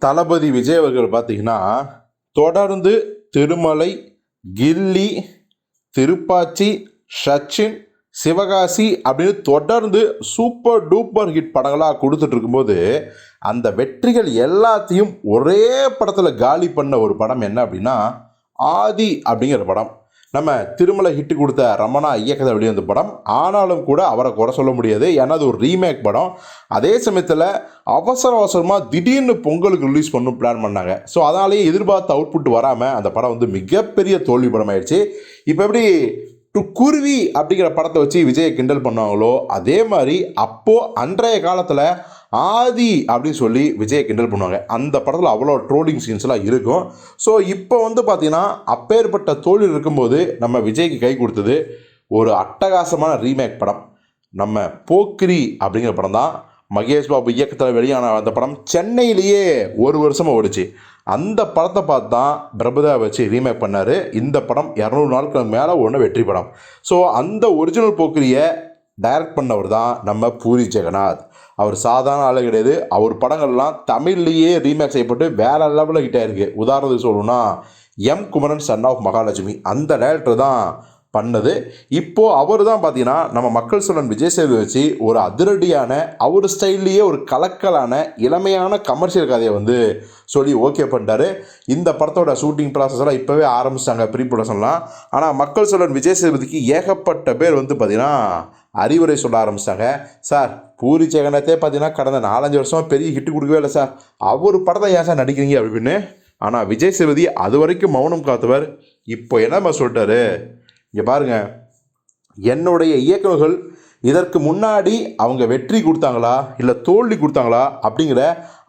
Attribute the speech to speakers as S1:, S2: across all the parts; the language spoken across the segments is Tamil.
S1: தளபதி விஜய் அவர்கள் பார்த்தீங்கன்னா தொடர்ந்து திருமலை கில்லி திருப்பாச்சி சச்சின் சிவகாசி அப்படின்னு தொடர்ந்து சூப்பர் டூப்பர் ஹிட் படங்களாக கொடுத்துட்டு இருக்கும்போது அந்த வெற்றிகள் எல்லாத்தையும் ஒரே படத்தில் காலி பண்ண ஒரு படம் என்ன அப்படின்னா ஆதி அப்படிங்கிற படம். நம்ம திருமலை ஹிட் கொடுத்த ரமணா இயக்கத்தை வெளிவந்த படம். ஆனாலும் கூட அவரை குறை சொல்ல முடியாது. ஏன்னா அது ஒரு ரீமேக் படம். அதே சமயத்தில் அவசர அவசரமாக திடீர்னு பொங்கலுக்கு ரிலீஸ் பண்ணும் பிளான் பண்ணாங்க. ஸோ அதனாலேயே எதிர்பார்த்த அவுட்புட் வராமல் அந்த படம் வந்து மிகப்பெரிய தோல்வி படம் ஆயிடுச்சு இப்போ எப்படி டு குருவி அப்படிங்கிற படத்தை வச்சு விஜயை கிண்டல் பண்ணாங்களோ அதே மாதிரி அப்போது அன்றைய காலத்தில் ஆதி அப்படின்னு சொல்லி விஜய் கிண்டல் பண்ணுவாங்க. அந்த படத்தில் அவ்வளோ ட்ரோலிங் சீன்ஸ்லாம் இருக்கும். ஸோ இப்போ வந்து பார்த்தீங்கன்னா அப்பேற்பட்ட தோல்வி இருக்கும்போது நம்ம விஜய்க்கு கை கொடுத்தது ஒரு அட்டகாசமான ரீமேக் படம். நம்ம போக்கிரி அப்படிங்கிற படம் தான். மகேஷ் பாபு இயக்கத்தில் வெளியான அந்த படம் சென்னையிலேயே ஒரு வருஷமாக ஓடிச்சு. அந்த படத்தை பார்த்து தான் பிரபுதா வச்சு ரீமேக் பண்ணார். இந்த படம் இரநூறு நாட்களுக்கு மேலே ஒன்று வெற்றி படம். ஸோ அந்த ஒரிஜினல் போக்கிரியை டைரக்ட் பண்ணவர் தான் நம்ம பூரி ஜெகநாத். அவர் சாதாரண ஆளு கிடையாது. அவர் படங்கள்லாம் தமிழ்லேயே ரீமேக் செய்யப்பட்டு வேற லெவலில் ஹிட் ஆயிருக்கு. உதாரணத்துக்கு சொல்லணும்னா M Kumaran son of Mahalakshmi அந்த டேரக்டர் தான் பண்ணது. இப்போது அவர் தான் பார்த்தீங்கன்னா நம்ம மக்கள் சொல்லன் விஜய் சேது வச்சு ஒரு அதிரடியான அவர் ஸ்டைல்லையே ஒரு கலக்கலான இளமையான கமர்ஷியல் கதையை வந்து சொல்லி ஓகே பண்ணிட்டாரு. இந்த படத்தோட ஷூட்டிங் ப்ராசஸ்லாம் இப்போவே ஆரம்பிச்சிட்டாங்க ப்ரீ ப்ரொடக்ஷன்லாம் ஆனால் மக்கள் சொல்லன் விஜய் சேதுபதிக்கு ஏகப்பட்ட பேர் வந்து பார்த்திங்கன்னா அறிவுரை சொல்ல ஆரம்பிச்சிட்டாங்க சார் பூரி ஜெகநாத்தே பார்த்தீங்கன்னா கடந்த நாலஞ்சு வருஷமாக பெரிய ஹிட்டு கொடுக்கவே இல்லை சார். அவர் படத்தை ஏன் சார் நடிக்கிறீங்க அப்படின்னு ஆனால் விஜய் சேதுபதி அது வரைக்கும் மௌனம் காத்தவர். இப்போ என்னம்மா சொல்லிட்டாரு? இங்கே பாருங்க. என்னுடைய இயக்குநர்கள் இதற்கு முன்னாடி அவங்க வெற்றி கொடுத்தாங்களா? இல்லை தோல்வி கொடுத்தாங்களா? அப்படிங்கிற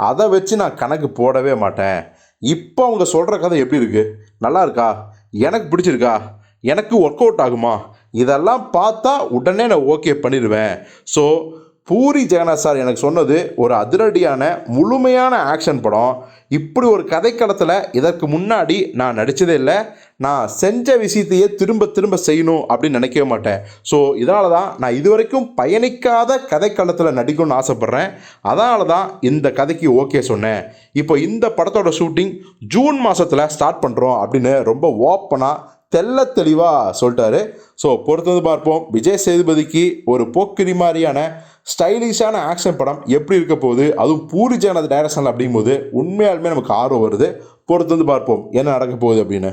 S1: அதை வச்சு நான் கணக்கு போடவே மாட்டேன். இப்போ அவங்க சொல்கிற கதை எப்படி இருக்குது நல்லா இருக்கா? எனக்கு பிடிச்சிருக்கா? எனக்கு ஒர்க் அவுட் ஆகுமா? இதெல்லாம் பார்த்தா உடனே நான் ஓகே பண்ணிடுவேன். ஸோ பூரி ஜெகநாத் சார் எனக்கு சொன்னது ஒரு அதிரடியான முழுமையான ஆக்ஷன் படம். இப்படி ஒரு கதைக்களத்தில் இதற்கு முன்னாடி நான் நடித்ததே இல்லை. நான் செஞ்ச விஷயத்தையே திரும்ப திரும்ப செய்யணும் அப்படின்னு நினைக்கவே மாட்டேன். ஸோ இதனால தான் நான் இதுவரைக்கும் பயணிக்காத கதைக்களத்தில் நடிக்கணும்னு ஆசைப்பட்றேன். அதனால தான் இந்த கதைக்கு ஓகே சொன்னேன். இப்போ இந்த படத்தோட ஷூட்டிங் ஜூன் மாதத்தில் ஸ்டார்ட் பண்ணுறோம் அப்படின்னு ரொம்ப ஓப்பனாக தெள்ள தெளிவாக சொல்லிட்டாரு. ஸோ பொறுத்தது பார்ப்போம். விஜய் சேதுபதிக்கு ஒரு போக்கிரி மாதிரியான ஸ்டைலிஷான ஆக்ஷன் படம் எப்படி இருக்க போகுது? அதுவும் பூரி ஜெகநாத் டைரக்ஷன் அப்படிங்கும்போது உண்மையாலுமே நமக்கு ஆர்வம் வருது. பொறுத்து வந்து பார்ப்போம். என்ன நடக்க போகுது அப்படின்னு.